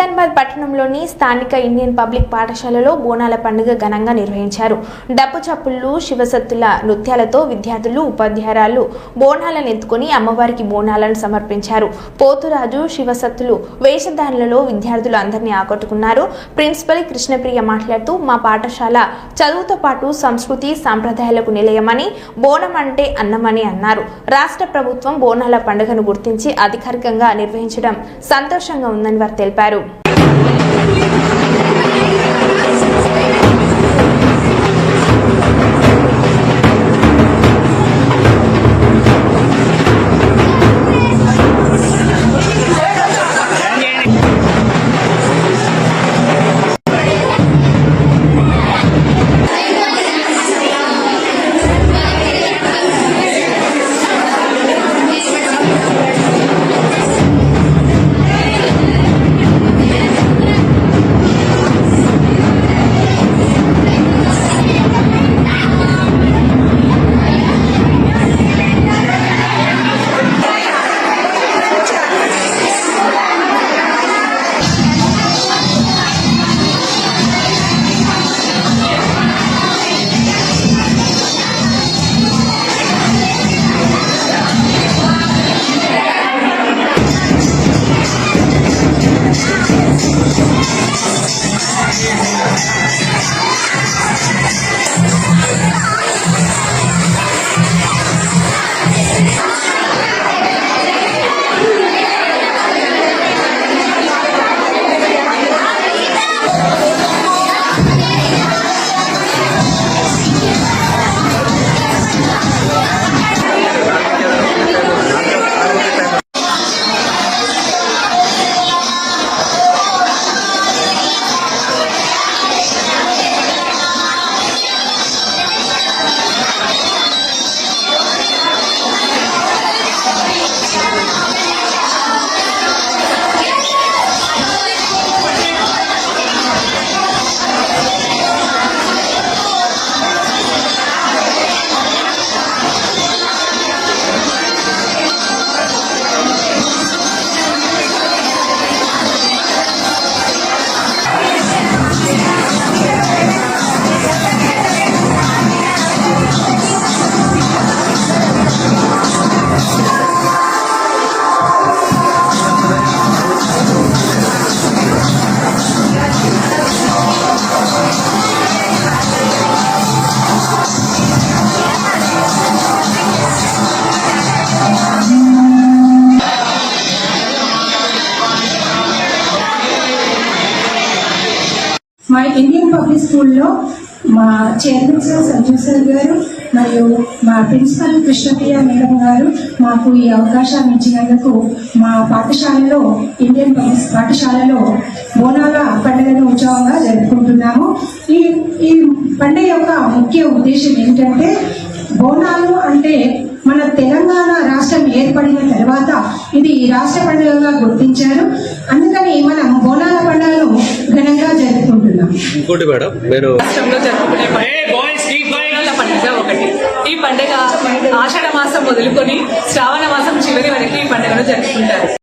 సుల్తాన్బాద్ పట్టణంలోని స్థానిక Indian public పాఠశాలలో బోనాల పండుగ ఘనంగా నిర్వహించారు. డప్పు చప్పుళ్ళు శివసత్తుల నృత్యాలతో విద్యార్థులు ఉపాధ్యాయురాలు బోనాలను ఎత్తుకొని అమ్మవారికి బోనాలను సమర్పించారు. పోతురాజు శివసత్తులు వేషధారులలో విద్యార్థులు అందరినీ ఆకట్టుకున్నారు. ప్రిన్సిపల్ కృష్ణప్రియ మాట్లాడుతూ మా పాఠశాల చదువుతో పాటు సంస్కృతి సాంప్రదాయాలకు నిలయమని బోనం అంటే అన్నమని అన్నారు. రాష్ట్ర ప్రభుత్వం బోనాల పండుగను గుర్తించి అధికారికంగా నిర్వహించడం సంతోషంగా ఉందని వారు తెలిపారు. Yeah. మా ఇండియన్ పబ్లిక్ స్కూల్లో మా చైర్మన్ సార్ సంజీవ్ సార్ గారు మరియు మా ప్రిన్సిపల్ కృష్ణప్రియ మేడం గారు మాకు ఈ అవకాశాన్ని ఇచ్చినందుకు మా పాఠశాలలో ఇండియన్ పబ్లిక్ పాఠశాలలో బోనాల పండుగను ఉత్సవంగా జరుపుకుంటున్నాము. ఈ ఈ పండుగ యొక్క ముఖ్య ఉద్దేశం ఏంటంటే బోనాలు అంటే మన తెలంగాణ రాష్ట్రం ఏర్పడిన తర్వాత ఇది రాష్ట్ర పండుగగా గుర్తించారు అందుకని మనం బోనాల పండుగను ఘనంగా జరుపుకుంటున్నాం ఇంకోటి మేడం పండుగ ఒకటి. ఈ పండుగ ఆషాఢ మాసం మొదలుకొని శ్రావణ మాసం చివరి వరకు ఈ పండుగను జరుపుకుంటారు.